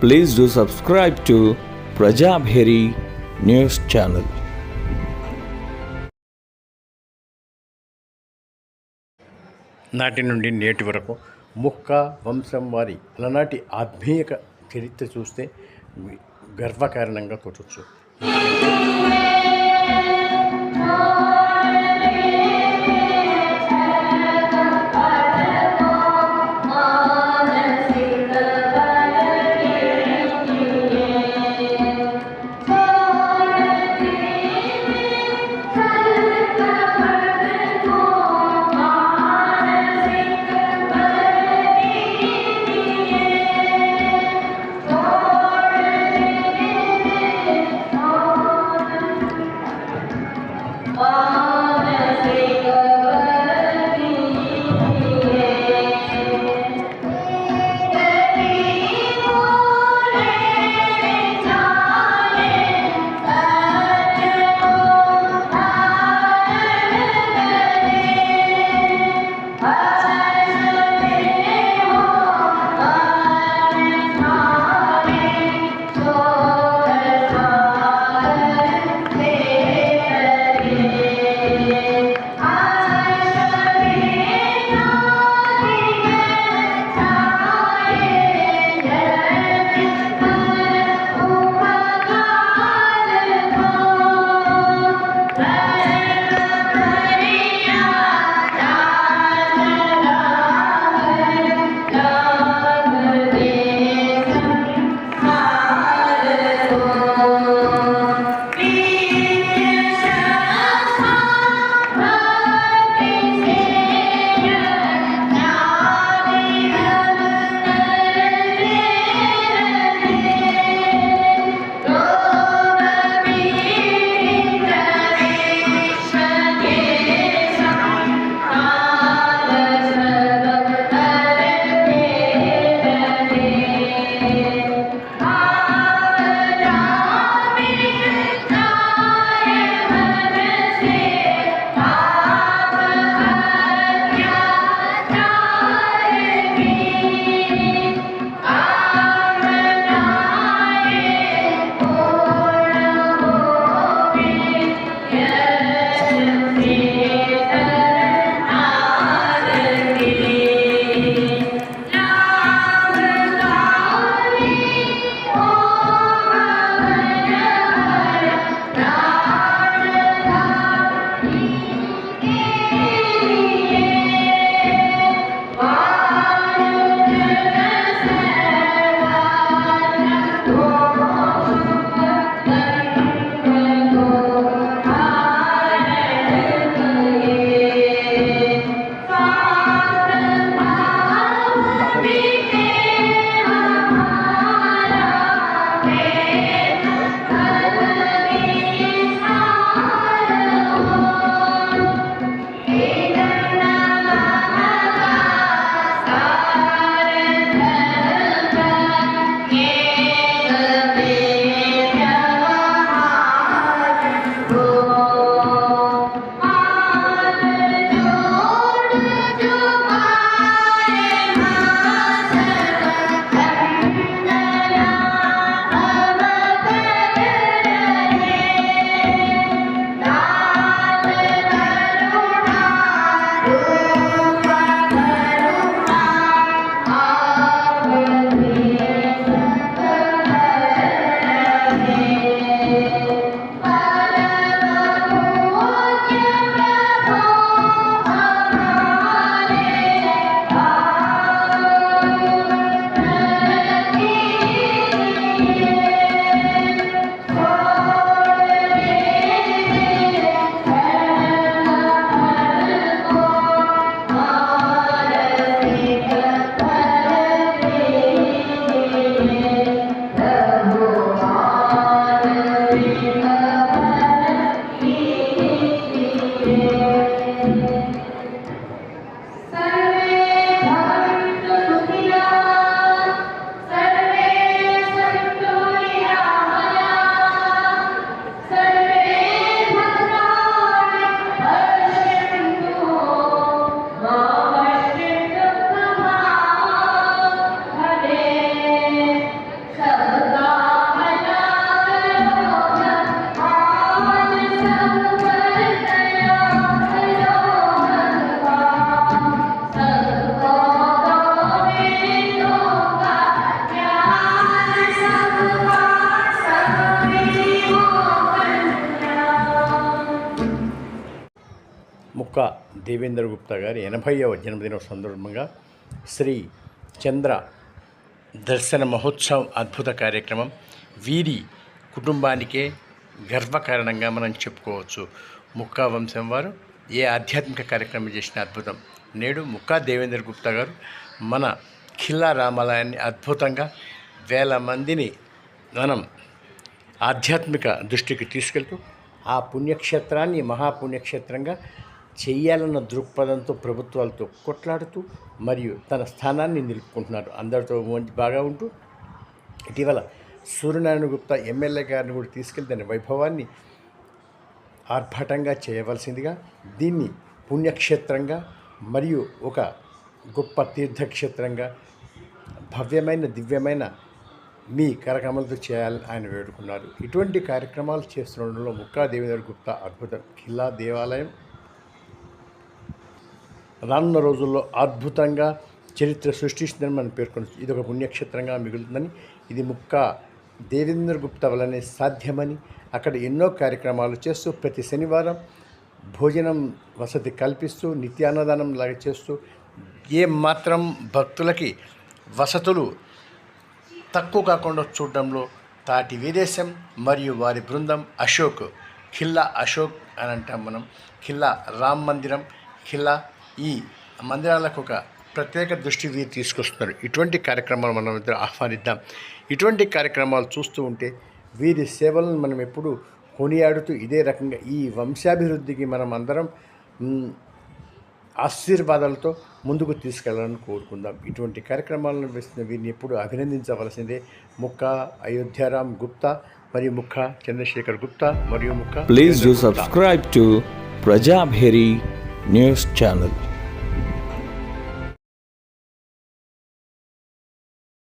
Please do subscribe to Prajabheri news channel నాటి నుండి నేటి వరకు ముక్క వంశం వారి అలనాటి ఆత్మీయక చరిత్ర చూస్తే గర్వకారణంగా తోచొచ్చు ముక్క దేవేంద్ర గుప్తా గారి ఎనభైవ జన్మదిన సందర్భంగా శ్రీ చంద్ర దర్శన మహోత్సవం అద్భుత కార్యక్రమం వీరి కుటుంబానికే గర్వకారణంగా మనం చెప్పుకోవచ్చు. ముక్కా వంశం వారు ఏ ఆధ్యాత్మిక కార్యక్రమం చేసిన అద్భుతం. నేడు ముక్కా దేవేంద్ర గుప్తా గారు మన ఖిల్లా రామాలయాన్ని అద్భుతంగా వేల మందిని మనం ఆధ్యాత్మిక దృష్టికి తీసుకెళ్తూ ఆ పుణ్యక్షేత్రాన్ని మహాపుణ్యక్షేత్రంగా చేయాలన్న దృక్పథంతో ప్రభుత్వాలతో కొట్లాడుతూ మరియు తన స్థానాన్ని నిలుపుకుంటున్నారు. అందరితో మంచి బాగా ఉంటూ ఇటీవల సూర్యనారాయణ గుప్తా ఎమ్మెల్యే గారిని కూడా తీసుకెళ్ళి దాని వైభవాన్ని ఆర్భాటంగా చేయవలసిందిగా దీన్ని పుణ్యక్షేత్రంగా మరియు ఒక గొప్ప తీర్థక్షేత్రంగా భవ్యమైన దివ్యమైన మీ కార్యక్రమాలతో చేయాలని ఆయన వేడుకున్నారు. ఇటువంటి కార్యక్రమాలు చేస్తుండడంలో ముక్కా దేవేంద్ర గుప్తా అద్భుతం. ఖిల్లా దేవాలయం రానున్న రోజుల్లో అద్భుతంగా చరిత్ర సృష్టిస్తుందని మనం పేర్కొనవచ్చు ఇది ఒక పుణ్యక్షేత్రంగా మిగులుతుందని ఇది ముక్క దేవేంద్ర గుప్తా వల్లనే సాధ్యమని అక్కడ ఎన్నో కార్యక్రమాలు చేస్తూ ప్రతి శనివారం భోజనం వసతి కల్పిస్తూ నిత్యాన్నదానం లాగా చేస్తూ ఏ మాత్రం భక్తులకి వసతులు తక్కువ కాకుండా చూడడంలో తాటి వీరేశం మరియు వారి బృందం అశోక్ ఖిల్లా అశోక్ అని అంటాం మనం ఖిల్లా రామ్ మందిరం ఖిల్లా ఈ మందిరాలకు ఒక ప్రత్యేక దృష్టి తీసుకొస్తున్నారు. ఇటువంటి కార్యక్రమాలు మనం ఇద్దరు ఆహ్వానిద్దాం. ఇటువంటి కార్యక్రమాలు చూస్తూ ఉంటే వీరి సేవలను మనం ఎప్పుడు కొనియాడుతూ ఇదే రకంగా ఈ వంశాభివృద్ధికి మనం అందరం ఆశీర్వాదాలతో ముందుకు తీసుకెళ్ళాలని కోరుకుందాం. ఇటువంటి కార్యక్రమాలను వేస్తున్న వీరిని ఎప్పుడు అభినందించవలసిందే ముక్క అయోధ్యారాం గుప్తా మరియు ముక్క చంద్రశేఖర్ గుప్తా మరియు ముక్క please do to to Prajabheri news channel